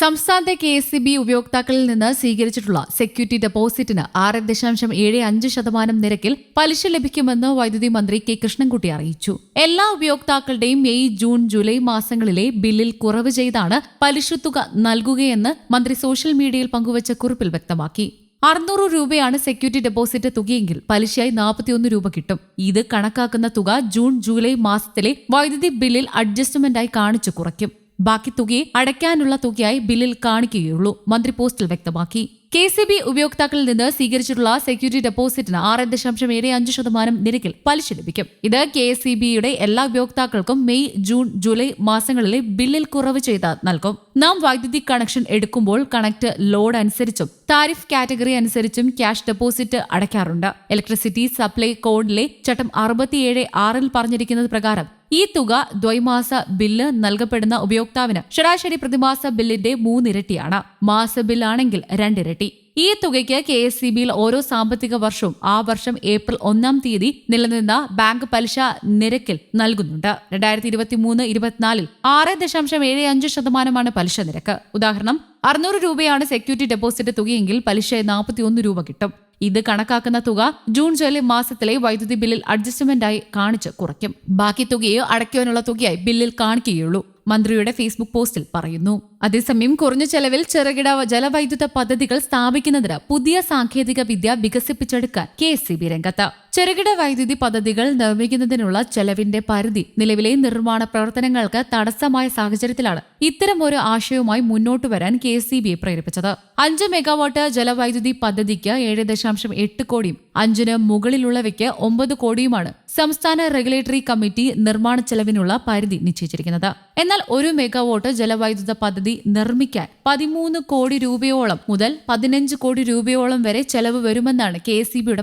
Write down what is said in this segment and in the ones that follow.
സംസ്ഥാനത്തെ K S C B ഉപയോക്താക്കളിൽ നിന്ന് സ്വീകരിച്ചിട്ടുള്ള സെക്യൂരിറ്റി ഡെപ്പോസിറ്റിന് ആറ് ദശാംശം ഏഴ് അഞ്ച് ശതമാനം നിരക്കിൽ പലിശ ലഭിക്കുമെന്ന് വൈദ്യുതി മന്ത്രി കെ കൃഷ്ണൻകുട്ടി അറിയിച്ചു. എല്ലാ ഉപയോക്താക്കളുടെയും മെയ് ജൂൺ ജൂലൈ മാസങ്ങളിലെ ബില്ലിൽ കുറവ് ചെയ്താണ് പലിശ തുക നൽകുകയെന്ന് മന്ത്രി സോഷ്യൽ മീഡിയയിൽ പങ്കുവച്ച കുറിപ്പിൽ വ്യക്തമാക്കി. അറുന്നൂറ് രൂപയാണ് സെക്യൂരിറ്റി ഡെപ്പോസിറ്റ് തുകയെങ്കിൽ പലിശയായി നാൽപ്പത്തിയൊന്ന് രൂപ കിട്ടും. ഇത് കണക്കാക്കുന്ന തുക ജൂൺ ജൂലൈ മാസത്തിലെ വൈദ്യുതി ബില്ലിൽ അഡ്ജസ്റ്റ്മെന്റായി കാണിച്ചു കുറയ്ക്കും. ബാക്കി തുകയെ അടയ്ക്കാനുള്ള തുകയായി ബില്ലിൽ കാണിക്കുകയുള്ളൂ മന്ത്രി പോസ്റ്റിൽ വ്യക്തമാക്കി. കെ സി ബി ഉപയോക്താക്കളിൽ നിന്ന് സ്വീകരിച്ചിട്ടുള്ള സെക്യൂരിറ്റി ഡെപ്പോസിറ്റിന് ആറ് ദശാംശം ഏഴ് അഞ്ച് ശതമാനം നിരക്കിൽ പലിശ ലഭിക്കും. ഇത് കെ സി ബിയുടെ എല്ലാ ഉപയോക്താക്കൾക്കും മെയ് ജൂൺ ജൂലൈ മാസങ്ങളിലെ ബില്ലിൽ കുറവ് ചെയ്ത നൽകും. നാം വൈദ്യുതി കണക്ഷൻ എടുക്കുമ്പോൾ കണക്ട് ലോഡ് അനുസരിച്ചും താരിഫ് കാറ്റഗറി അനുസരിച്ചും ക്യാഷ് ഡെപ്പോസിറ്റ് അടയ്ക്കാറുണ്ട്. ഇലക്ട്രിസിറ്റി സപ്ലൈ കോഡിലെ ചട്ടം അറുപത്തിയേഴ് ആറിൽ പറഞ്ഞിരിക്കുന്നത് പ്രകാരം ഈ തുക ദ്വൈമാസ ബില്ല് നൽകപ്പെടുന്ന ഉപയോക്താവിന് ശരാശരി പ്രതിമാസ ബില്ലിന്റെ മൂന്നിരട്ടിയാണ്. മാസ ബില്ലാണെങ്കിൽ രണ്ടിരട്ടി. ഈ തുകയ്ക്ക് കെ എസ് സി ബിയിൽ ഓരോ സാമ്പത്തിക വർഷവും ആ വർഷം ഏപ്രിൽ ഒന്നാം തീയതി നിലനിന്ന ബാങ്ക് പലിശ നിരക്കിൽ നൽകുന്നുണ്ട്. രണ്ടായിരത്തി ഇരുപത്തി മൂന്ന് ഇരുപത്തിനാലിൽ ആറ് ദശാംശം ഏഴ് അഞ്ച് ശതമാനമാണ് പലിശ നിരക്ക്. ഉദാഹരണം അറുന്നൂറ് രൂപയാണ് സെക്യൂരിറ്റി ഡെപ്പോസിറ്റ് തുകയെങ്കിൽ പലിശ നാൽപ്പത്തിയൊന്ന് രൂപ കിട്ടും. ഇത് കണക്കാക്കുന്ന തുക ജൂൺ ജൂലൈ മാസത്തിലെ വൈദ്യുതി ബില്ലിൽ അഡ്ജസ്റ്റ്മെന്റായി കാണിച്ച് കുറയ്ക്കും. ബാക്കി തുകയോ അടയ്ക്കുവാനുള്ള തുകയായി ബില്ലിൽ കാണിക്കുകയുള്ളൂ. മന്ത്രിയുടെ ഫേസ്ബുക്ക് പോസ്റ്റിൽ പറയുന്നു. അതേസമയം കുറഞ്ഞ ചെലവിൽ ചെറുകിട ജലവൈദ്യുത പദ്ധതികൾ സ്ഥാപിക്കുന്നതിന് പുതിയ സാങ്കേതിക വിദ്യ വികസിപ്പിച്ചെടുക്കാൻ കെ എസ് സി ബി രംഗത്ത്. ചെറുകിട വൈദ്യുതി പദ്ധതികൾ നിർമ്മിക്കുന്നതിനുള്ള ചെലവിന്റെ പരിധി നിലവിലെ നിർമ്മാണ പ്രവർത്തനങ്ങൾക്ക് തടസ്സമായ സാഹചര്യത്തിലാണ് ഇത്തരം ഒരു ആശയവുമായി മുന്നോട്ട് വരാൻ കെ എസ് സി ബിയെ പ്രേരിപ്പിച്ചത്. അഞ്ച് മെഗാവാട്ട് ജലവൈദ്യുതി പദ്ധതിക്ക് ഏഴ് ദശാംശം എട്ട് കോടിയും അഞ്ചിന് മുകളിലുള്ളവയ്ക്ക് ഒമ്പത് കോടിയുമാണ് സംസ്ഥാന റെഗുലേറ്ററി കമ്മിറ്റി നിർമ്മാണ ചെലവിനുള്ള പരിധി നിശ്ചയിച്ചിരിക്കുന്നത്. എന്നാൽ ഒരു മെഗാവോട്ട് ജലവൈദ്യുത പദ്ധതി നിർമ്മിക്കാൻ പതിമൂന്ന് കോടി രൂപയോളം മുതൽ പതിനഞ്ച് കോടി രൂപയോളം വരെ ചെലവ് വരുമെന്നാണ് കെ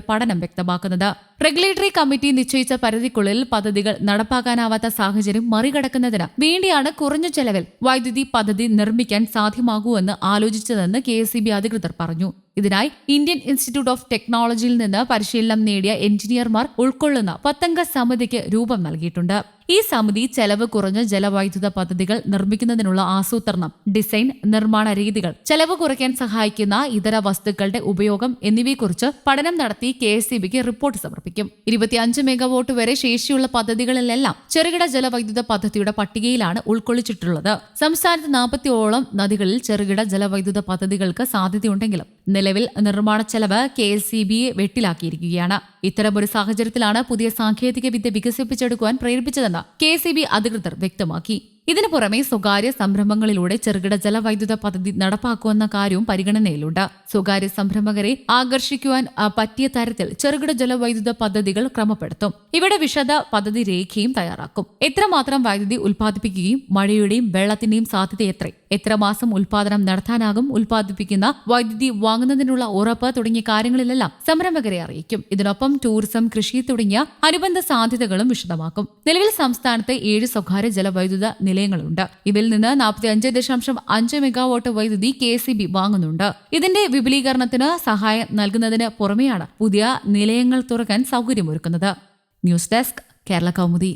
പഠനം വ്യക്തമാക്കുന്നത്. റെഗുലേറ്ററി കമ്മിറ്റി നിശ്ചയിച്ച പരിധിക്കുള്ളിൽ പദ്ധതികൾ നടപ്പാക്കാനാവാത്ത സാഹചര്യം മറികടക്കുന്നതിന് വേണ്ടിയാണ് കുറഞ്ഞ ചെലവിൽ വൈദ്യുതി പദ്ധതി നിർമ്മിക്കാൻ സാധ്യമാകൂ എന്ന് ആലോചിച്ചതെന്ന് കെ അധികൃതർ പറഞ്ഞു. ഇതിനായി ഇന്ത്യൻ ഇൻസ്റ്റിറ്റ്യൂട്ട് ഓഫ് ടെക്നോളജിയിൽ നിന്ന് പരിശീലനം നേടിയ എഞ്ചിനീയർമാർ ഉൾക്കൊള്ളുന്ന പത്തംഗ സമിതിക്ക് രൂപം നൽകിയിട്ടുണ്ട്. ഈ സമിതി ചെലവ് കുറഞ്ഞ ജലവൈദ്യുത പദ്ധതികൾ നിർമ്മിക്കുന്നതിനുള്ള ആസൂത്രണം ഡിസൈൻ നിർമ്മാണ രീതികൾ ചെലവ് കുറയ്ക്കാൻ സഹായിക്കുന്ന ഇതര വസ്തുക്കളുടെ ഉപയോഗം എന്നിവയെക്കുറിച്ച് പഠനം നടത്തി കെ റിപ്പോർട്ട് സമർപ്പിക്കും. ഇരുപത്തിയഞ്ച് മെഗാവോട്ട് വരെ ശേഷിയുള്ള പദ്ധതികളിലെല്ലാം ചെറുകിട ജലവൈദ്യുത പദ്ധതിയുടെ പട്ടികയിലാണ് ഉൾക്കൊള്ളിച്ചിട്ടുള്ളത്. സംസ്ഥാനത്ത് നാൽപ്പത്തിയോളം നദികളിൽ ചെറുകിട ജലവൈദ്യുത പദ്ധതികൾക്ക് സാധ്യതയുണ്ടെങ്കിലും നിലവിൽ നിർമ്മാണ ചെലവ് കെ എസ് സി ബിയെ വെട്ടിലാക്കിയിരിക്കുകയാണ്. ഇത്തരമൊരു സാഹചര്യത്തിലാണ് പുതിയ സാങ്കേതിക വിദ്യ വികസിപ്പിച്ചെടുക്കുവാൻ പ്രേരിപ്പിച്ചതെന്ന് കെ സി ബി അധികൃതർ വ്യക്തമാക്കി ഇതിനു പുറമെ സ്വകാര്യ സംരംഭങ്ങളിലൂടെ ചെറുകിട ജലവൈദ്യുത പദ്ധതി നടപ്പാക്കുമെന്ന കാര്യവും പരിഗണനയിലുണ്ട്. സ്വകാര്യ സംരംഭകരെ ആകർഷിക്കുവാൻ പറ്റിയ തരത്തിൽ ചെറുകിട ജലവൈദ്യുത പദ്ധതികൾ ക്രമപ്പെടുത്തും. ഇവിടെ വിശദ പദ്ധതി രേഖയും തയ്യാറാക്കും. എത്രമാത്രം വൈദ്യുതി ഉൽപ്പാദിപ്പിക്കുകയും മഴയുടെയും വെള്ളത്തിന്റെയും സാധ്യത എത്ര എത്ര മാസം ഉൽപാദനം നടത്താനാകും ഉൽപ്പാദിപ്പിക്കുന്ന വൈദ്യുതി വാങ്ങുന്നതിനുള്ള ഉറപ്പ് തുടങ്ങിയ കാര്യങ്ങളിലെല്ലാം സംരംഭകരെ അറിയിക്കും. ഇതിനൊപ്പം ടൂറിസം കൃഷി തുടങ്ങിയ അനുബന്ധ സാധ്യതകളും വിശദമാക്കും. നിലവിൽ സംസ്ഥാനത്ത് ഏഴ് സ്വകാര്യ ജലവൈദ്യുത നിലയങ്ങളുണ്ട്. ഇവയിൽ നിന്ന് നാൽപ്പത്തി അഞ്ച് ദശാംശം അഞ്ച് മെഗാവാട്ട് വൈദ്യുതി കെ എസ് ബി വാങ്ങുന്നുണ്ട്. ഇതിന്റെ വിപുലീകരണത്തിന് സഹായം നൽകുന്നതിന് പുറമെയാണ് പുതിയ നിലയങ്ങൾ തുറക്കാൻ സൗകര്യമൊരുക്കുന്നത്. News desk Kerala Kaumudi.